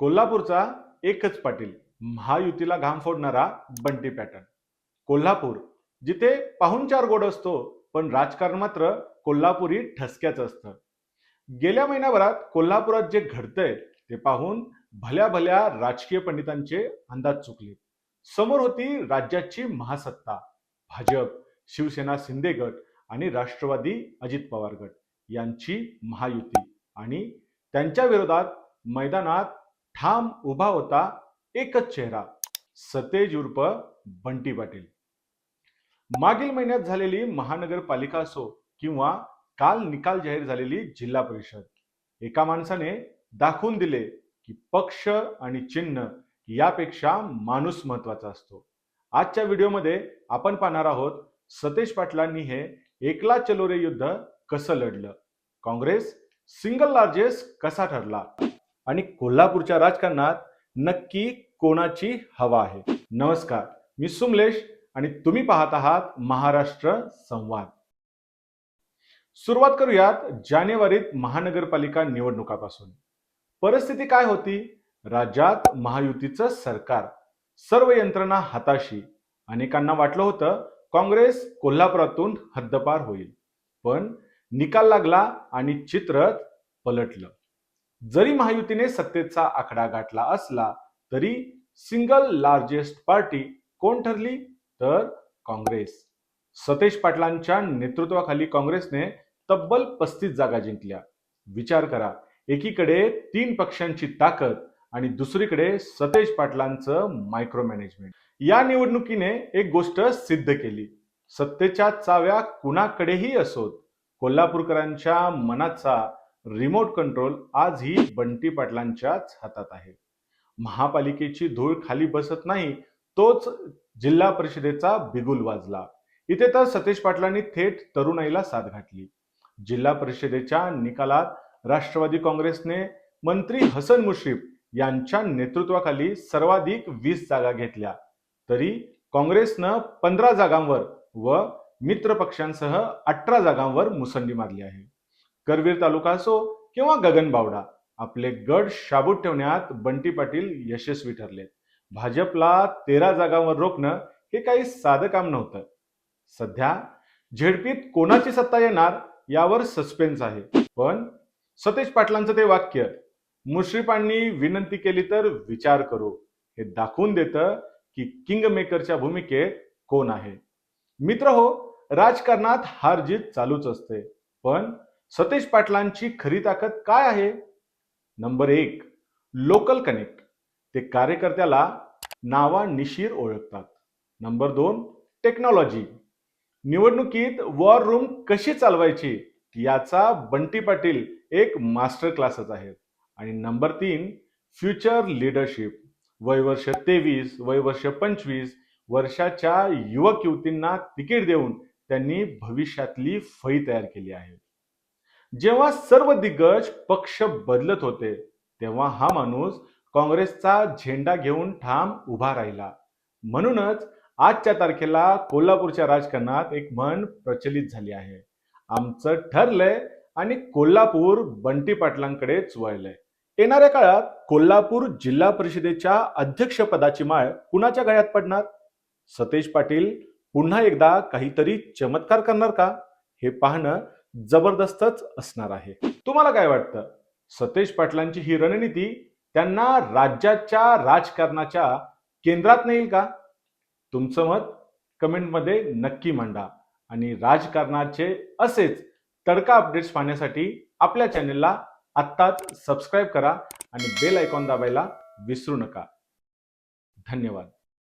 कोल्हापूरचा एकच पाटील महायुतीला घाम फोडणारा बंटी पॅटर्न. कोल्हापूर जिथे पाहुणचार गोड असतो पण राजकारण मात्र कोल्हापुरी ठसक्याचं असतं. गेल्या महिन्याभरात कोल्हापुरात जे घडतंय ते पाहून भल्या भल्या राजकीय पंडितांचे अंदाज चुकले. समोर होती राज्याची महासत्ता भाजप शिवसेना शिंदे गट आणि राष्ट्रवादी अजित पवार गट. यांची महायुती आणि त्यांच्या विरोधात मैदानात ठाम उभा होता एकच चेहरा सतेज उर्फ बंटी पाटील. मागील महिन्यात झालेली महानगरपालिका असो किंवा काल निकाल जाहीर झालेली जिल्हा परिषद एका माणसाने दाखवून दिले की पक्ष आणि चिन्ह यापेक्षा माणूस महत्त्वाचा असतो. आजच्या व्हिडिओमध्ये आपण पाहणार आहोत सतेज पाटलांनी हे एकला चलोरे युद्ध कसं लढलं? काँग्रेस सिंगल लार्जेस्ट कसा ठरला? आणि कोल्हापूरच्या राजकारणात नक्की कोणाची हवा आहे? नमस्कार मी सुमलेश आणि तुम्ही पाहत आहात महाराष्ट्र संवाद. सुरुवात करूयात जानेवारीत महानगरपालिका निवडणुकापासून. परिस्थिती काय होती? राज्यात महायुतीचं सरकार सर्व यंत्रणा हाताशी. अनेकांना वाटलं होतं काँग्रेस कोल्हापुरातून हद्दपार होईल. पण निकाल लागला आणि चित्र पलटलं. जरी महायुतीने सत्तेचा आकडा गाठला असला तरी सिंगल लार्जेस्ट पार्टी कोण ठरली? तर काँग्रेस. सतेज पाटलांच्या नेतृत्वाखाली काँग्रेसने तब्बल पस्तीस जागा जिंकल्या. विचार करा एकीकडे तीन पक्षांची ताकद आणि दुसरीकडे सतेज पाटलांचं मायक्रो मॅनेजमेंट या निवडणुकीने एक गोष्ट सिद्ध केली. सत्तेच्या चाव्या कुणाकडेही असोत. कोल्हापूरकरांच्या मनाचा रिमोट कंट्रोल आजही बंटी पाटलांच्याच हातात आहे. महापालिकेची धूळ खाली बसत नाही तोच जिल्हा परिषदेचा बिगुल वाजला. इथे तर सतेज पाटलांनी थेट तरुणाईला साथ घातली. जिल्हा परिषदेच्या निकालात राष्ट्रवादी काँग्रेसने मंत्री हसन मुश्रीफ यांच्या नेतृत्वाखाली सर्वाधिक वीस जागा घेतल्या. तरी काँग्रेसनं पंधरा जागांवर व मित्र पक्षांसह अठरा जागांवर मुसंडी मारली आहे. करवीर तालुका असो किंवा गगनबावडा आपले गड शाबूत ठेवण्यात बंटी पाटील यशस्वी ठरले. भाजपला तेरा जागांवर रोखणं हे काही साधं काम नव्हतं. सध्या झेडपीत कोणाची सत्ता येणार यावर सस्पेन्स आहे. पण सतेज पाटलांचं ते वाक्य मुश्रीफांनी विनंती केली तर विचार करू. हे दाखवून देतं की किंग मेकरच्या भूमिकेत कोण आहे. मित्र हो राजकारणात हार जीत चालूच असते. पण सतेज पाटलांची खरी ताकद काय आहे? नंबर एक लोकल कनेक्ट. ते कार्यकर्त्याला नावा निशीर ओळखतात. नंबर दोन टेक्नॉलॉजी. निवडणुकीत वॉर रूम कशी चालवायची याचा बंटी पाटील एक मास्टर क्लासच आहे आणि नंबर तीन फ्युचर लिडरशिप. वयवर्ष तेवीस वयवर्ष पंचवीस वर्षाच्या युवक युवतींना तिकीट देऊन त्यांनी भविष्यातली फळी तयार केली आहे. जेव्हा सर्व दिग्गज पक्ष बदलत होते तेव्हा हा माणूस काँग्रेसचा झेंडा घेऊन ठाम उभा राहिला. म्हणूनच आजच्या तारखेला कोल्हापूरच्या राजकारणात एक म्हण प्रचलित झाली आहे. आमचं ठरलंय आणि कोल्हापूर बंटी पाटलांकडेच वळलंय येणाऱ्या काळात कोल्हापूर जिल्हा परिषदेच्या अध्यक्षपदाची माळ कुणाच्या गळ्यात पडणार? सतेज पाटील पुन्हा एकदा काहीतरी चमत्कार करणार का? हे पाहणं जबरदस्तच असणार आहे. तुम्हाला काय वाटतं? सतेज पाटलांची ही रणनीती त्यांना राज्याच्या राजकारणाच्या केंद्रात नेईल का? तुमचं मत कमेंटमध्ये नक्की मांडा आणि राजकारणाचे असेच तडका अपडेट्स पाहण्यासाठी आपल्या चॅनेलला आत्ताच सबस्क्राईब करा आणि बेल आयकॉन दाबायला विसरू नका. धन्यवाद.